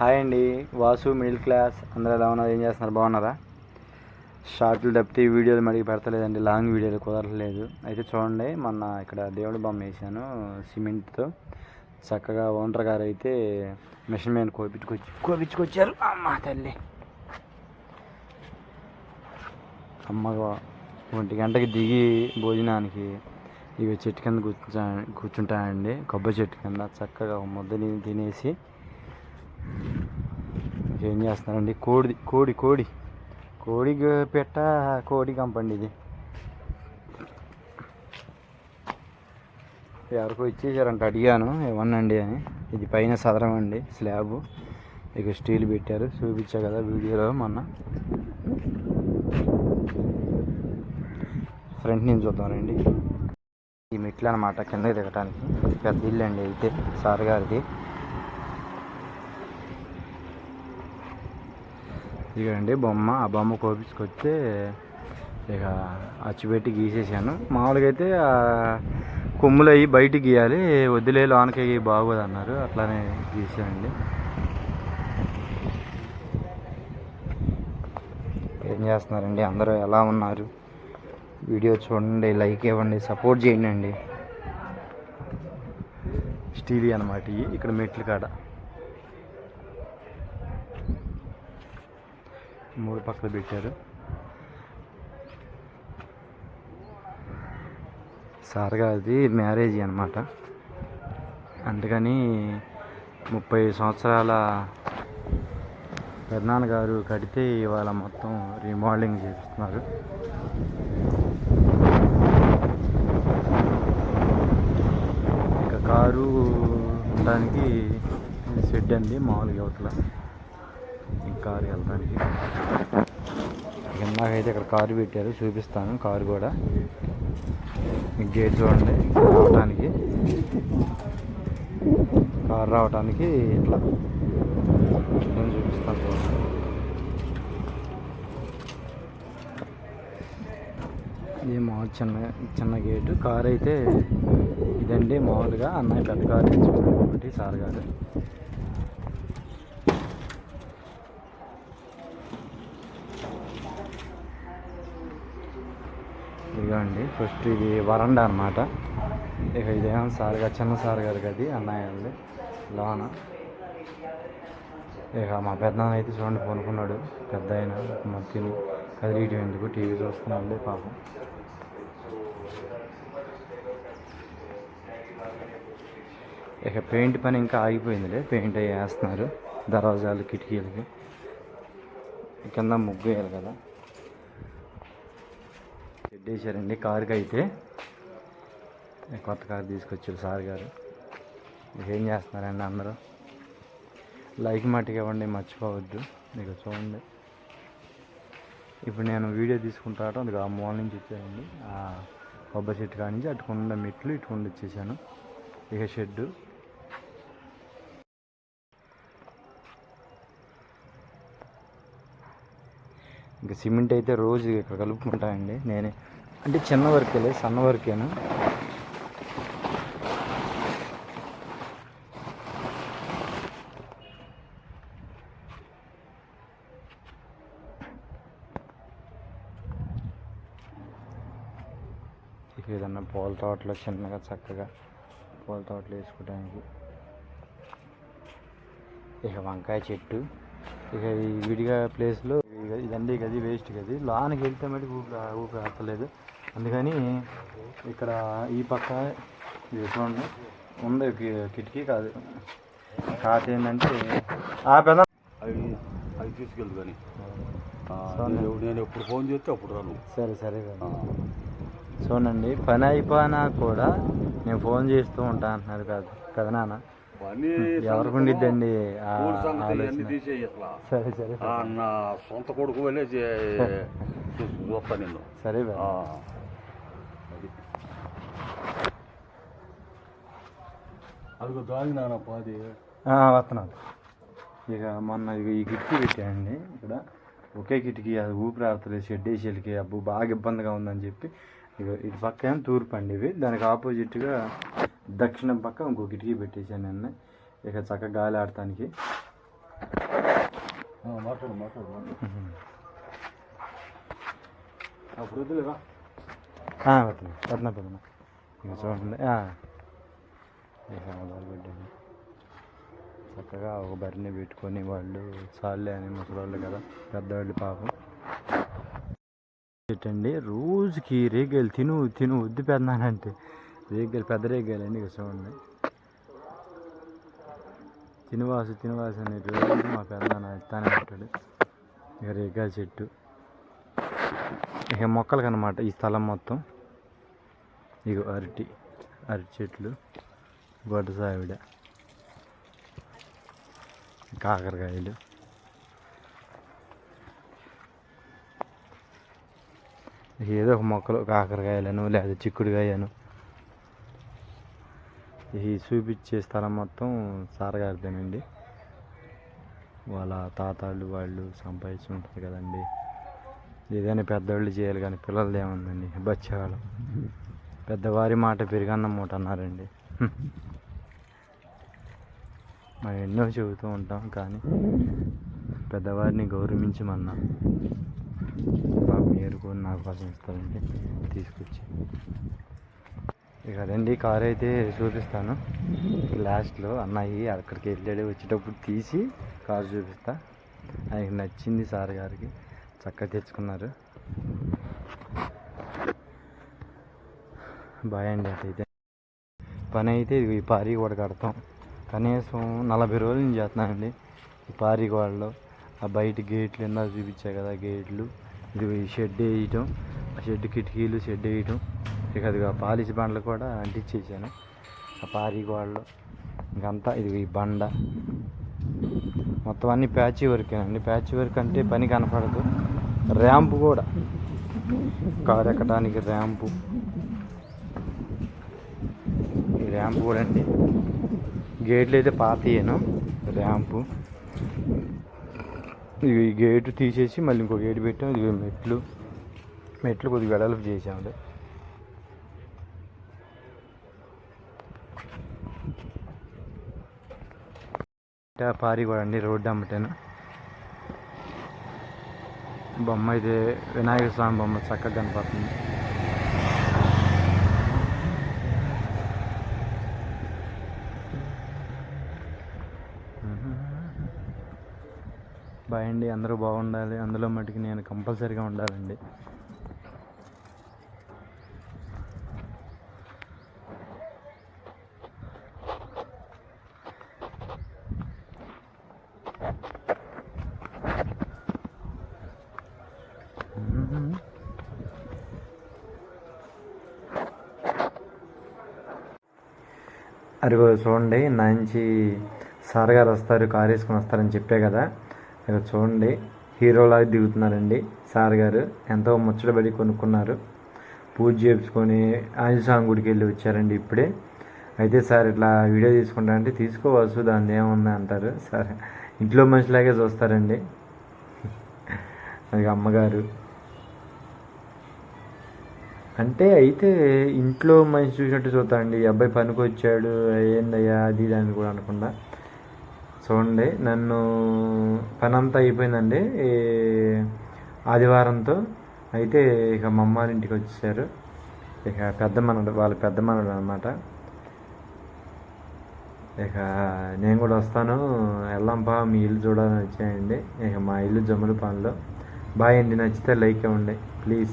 Hi అండి. Vasu middle class. అందరూ ఎలా ఉన్నారు? ఏం చేస్తున్నారు? బాగున్నారా? షార్ట్లు తప్పితే వీడియోలు మడిగి పెడతలేదండి. లాంగ్ వీడియోలు కుదరలేదు అయితే చూడండి మొన్న ఇక్కడ దేవుడి బొమ్మ వేసాను సిమెంట్తో. చక్కగా ఓనర్ గారు అయితే మిషన్ మీద కోపించుకొచ్చి కోపించుకొచ్చారు అమ్మ తల్లి! అమ్మ ఒంటి గంటకి దిగి భోజనానికి ఇవి చెట్టు కింద కూర్చుంటా కూర్చుంటానండి. కొబ్బరి చెట్టు కింద చక్కగా ఒక ముద్దని తినేసి ఏం చేస్తున్నారండి? కోడి కోడి కోడి. కోడి పెట్ట కోడి కంపండి ఇది. ఎవరికో ఇచ్చేసారంట అడిగాను. ఇవ్వనండి అని. ఇది పైన సదరం అండి స్లాబ్. ఇక స్టీల్ పెట్టారు చూపించా కదా వీడియోలో మొన్న. ఫ్రంట్ నుంచి చూద్దామండి. ఈ మెట్లు అనమాట కిందకి దిగటానికి. పెద్ద ఇల్లు అండి అయితే సార్ గారిది. ఇదిగండి బొమ్మ. ఆ బొమ్మ కోపించుకొస్తే ఇక అచ్చిపెట్టి గీసేసాను. మామూలుగా అయితే కొమ్ములు అయ్యి బయటికి గీయాలి. వద్దులే లోనకి బాగోదు అన్నారు అట్లానే గీసానండి. ఏం చేస్తున్నారండి? అందరూ ఎలా ఉన్నారు? వీడియో చూడండి లైక్ ఇవ్వండి సపోర్ట్ చేయండి అండి. స్టీల్ అనమాట ఇక్కడ మెట్లు కాడ. మూడు పక్కలు పెట్టారు. సార్ గారిది మ్యారేజ్ అనమాట అందుకని ముప్పై సంవత్సరాల పెద్దనాన్నగారు కడితే ఇవాళ మొత్తం రీమోడలింగ్ చేస్తున్నారు. ఇక కారు ఉండడానికి షెడ్ అండి మామూలుగా అవతల. ఈ కారు వెళ్ళడానికి ఇందాకైతే ఇక్కడ కారు పెట్టారు చూపిస్తాను కారు కూడా. ఈ గేట్ చూడండి రావటానికి కారు రావటానికి ఇట్లా. నేను చూపిస్తాను చూడండి. ఇది మామూలు చిన్న చిన్న గేటు. కార్ అయితే ఇదండి మామూలుగా అన్నయ్య పెద్ద కారు తెచ్చుకున్నాడు ఒకటి సార్ గారు. ఇదిగోండి ఫస్ట్ ఇది వరండా అనమాట ఇక ఇదేమో సార్ గారు చిన్న సార్ గారు గది అన్నయ్య ఉంది లోన. ఇక మా పెద్దన్న అయితే చూడండి కొనుక్కున్నాడు పెద్ద ఆయన మధ్యని కదిలియటం ఎందుకు? టీవీ చూస్తున్నాడు పాపం. ఇక పెయింట్ పని ఇంకా ఆగిపోయిందిలే పెయింట్ అవి వేస్తున్నారు దర్వాజాలు కిటికీలకి. కింద ముగ్గు వేయాలి కదా. పెట్టేశారండి కారుకి అయితే కొత్త కారు తీసుకొచ్చారు సార్ గారు. ఏం చేస్తున్నారండి అందరూ? లైక్ మట్టుకు ఇవ్వండి మర్చిపోవద్దు. మీకు చూడండి. ఇప్పుడు నేను వీడియో తీసుకుంటాను అందుకు ఆ మూల నుంచి వచ్చానండి ఆ కొబ్బరి చెట్టు కాడి నుంచి అటుకుండా మెట్లు ఇటుకుండా వచ్చేసాను. ఇక షెడ్డు. ఇంకా సిమెంట్ అయితే రోజు ఇక్కడ కలుపుకుంటానండి నేనే. అంటే చిన్న వర్కేలే సన్న వర్కేనా? ఇక ఏదన్నా పూల తోటలో చిన్నగా చక్కగా పూల తోటలు వేసుకోవడానికి. ఇక వంకాయ చెట్టు. ఇక ఈ విడిగా ప్లేస్లో ఇదండి గది వేస్ట్ గది. లోనికి వెళ్తే మట్టి ఊపి ఊపి ఆడతలేదు అందుకని ఇక్కడ ఈ పక్క చూడండి. ఉంది కిటికీ కాదు. కాదు ఏంటంటే ఆ పెద్ద అవి అవి తీసుకెళ్ళదు కానీ. నేను ఎప్పుడు ఫోన్ చేస్తే అప్పుడు రాను. సరే సరే చూడండి పని అయిపోయినా కూడా నేను ఫోన్ చేస్తూ ఉంటా అంటున్నారు కాదు కదా నాన్న. ఎవరికి ఉండిద్దండి అన్ని తీసేయి అట్లా సరే సరే. ఆ, నా సొంత కొడుకు వెళ్ళే చూస్తా నిన్ను. సరే అదిగో నాన్న పాది. వస్తున్నాను. ఇక మొన్న ఇక ఈ కిటికీ పెట్టానండి ఇక్కడ. ఒకే కిటికీ అది ఊపిరి ఆడుతుంది షెడ్ వేసేళ్ళకి అబ్బు బాగా ఇబ్బందిగా ఉందని చెప్పి ఇక ఇటు పక్క ఏమో తూర్పు అండి ఇవి. దానికి ఆపోజిట్గా దక్షిణం పక్క ఇంకో కిటికీ పెట్టేశాను నిన్న. ఇక చక్కగా గాలి ఆడటానికి. ఇక చూడండి. చక్కగా ఒక బరిని పెట్టుకొని వాళ్ళు చాలే అని ముసలోళ్ళు కదా పెద్దవాళ్ళు పాపం. ఏంటండి రోజుకి రేగాయలు తిను తిను వద్దు పెద్దనానంటే రేగాయలు పెద్ద రేగాయలు అండి ఇక చూడండి. తినివాసు తినివాసు అని రోజు మా పెద్దనాన్న ఇస్తానే ఉంటాడు. ఇక రేగాయల చెట్టు. ఇక మొక్కలకు అనమాట ఈ స్థలం మొత్తం. ఇక అరటి అరటి చెట్లు. గొడ్డ సావిడ. కాకరకాయలు. ఏదో ఒక మొక్కలు కాకరకాయలను లేదా చిక్కుడుకాయను ఈ చూపించే స్థలం మొత్తం సారగారిదేనండి వాళ్ళ తాతాళ్ళు వాళ్ళు సంపాదించి ఉంటుంది కదండి. ఏదైనా పెద్దవాళ్ళు చేయాలి కానీ పిల్లలది ఏముందండి? బచ్చేవాళ్ళం పెద్దవారి మాట పెరిగన్న మూట అన్నారండి. మనం ఎన్నో చెబుతూ ఉంటాం కానీ పెద్దవారిని గౌరవించమన్నా పాపం మీరు కూడా నా కోసం ఇస్తారండి. తీసుకొచ్చి. ఇక రండి కార్ అయితే చూపిస్తాను. లాస్ట్లో అన్నయ్య అక్కడికి వెళ్ళాడు వచ్చేటప్పుడు తీసి కారు చూపిస్తా. ఆయనకి నచ్చింది సార్ గారికి. చక్కగా తెచ్చుకున్నారు. బాయ్ అండి అటైతే పని అయితే ఇదిగో ఈ పారీ కూడా కడతాం. కనీసం నలభై రోజుల నుంచి చేస్తున్నానండి ఈ పారీ గోడలో. ఆ బయట గేట్లు ఇందా చూపించాయి కదా గేట్లు. ఇది ఈ షెడ్ వేయటం ఆ షెడ్ కిటికీలు షెడ్ వేయటం. ఇక అది పాలిష్ బండ్లు కూడా అంటించేసాను. ఆ పారి గోడలు ఇంకంతా ఇది ఈ బండ. మొత్తం అన్ని ప్యాచ్ వర్కేనండి ప్యాచ్ వర్క్ అంటే పని కనపడదు. ర్యాంప్ కూడా. కారు ఎక్కడానికి ర్యాంపు. ఈ ర్యాంప్ కూడా అండి. గేట్లు అయితే పాతయ్యాను ర్యాంపు. ఇది ఈ గేటు తీసేసి మళ్ళీ ఇంకో గేటు పెట్టాం ఇది మెట్లు. మెట్లు కొద్దిగా వెడల్పు చేసాము పారి కూడా అండి రోడ్డు అమ్మటాను బొమ్మ అయితే వినాయక స్వామి బొమ్మ చక్కగా కనపడుతుంది. బాయ్ అండి అందరూ బాగుండాలి. అందులో మటుకు నేను కంపల్సరీగా ఉండాలండి. అదిగో చూడండి మంచి సార్ గారు వస్తారు కారు వేసుకొని వస్తారని చెప్పే కదా. ఇక్కడ చూడండి హీరోలాగా దిగుతున్నారండి సార్ గారు. ఎంతో ముచ్చటబడి కొనుక్కున్నారు. పూజ చేయించుకొని ఆంజస్వామి గుడికి వెళ్ళి వచ్చారండి ఇప్పుడే. అయితే సార్ ఇట్లా వీడియో తీసుకుంటారంటే తీసుకోవచ్చు దాన్ని ఏముంది అంటారు. సార్ ఇంట్లో మనిషిలాగే చూస్తారండి. అది అమ్మగారు. అంటే అయితే ఇంట్లో మనిషి చూసినట్టు చూస్తాండి ఈ అబ్బాయి పనికి వచ్చాడు ఏందయ్యా అది ఇది అని కూడా అనకుండా చూడండి నన్ను పని అంతా అయిపోయిందండి ఆదివారంతో అయితే ఇక మా అమ్మ వాళ్ళ ఇంటికి వచ్చేసారు. ఇక పెద్ద మనడు వాళ్ళ పెద్ద మనడు అనమాట ఇక నేను కూడా వస్తాను. వెళ్ళంపా మీ ఇల్లు చూడాలని వచ్చాయండి ఇక మా ఇల్లు జమ్ముల పనిలో. బాయ్ అండి నచ్చితే లైక్ ఇవ్వండి. ప్లీజ్.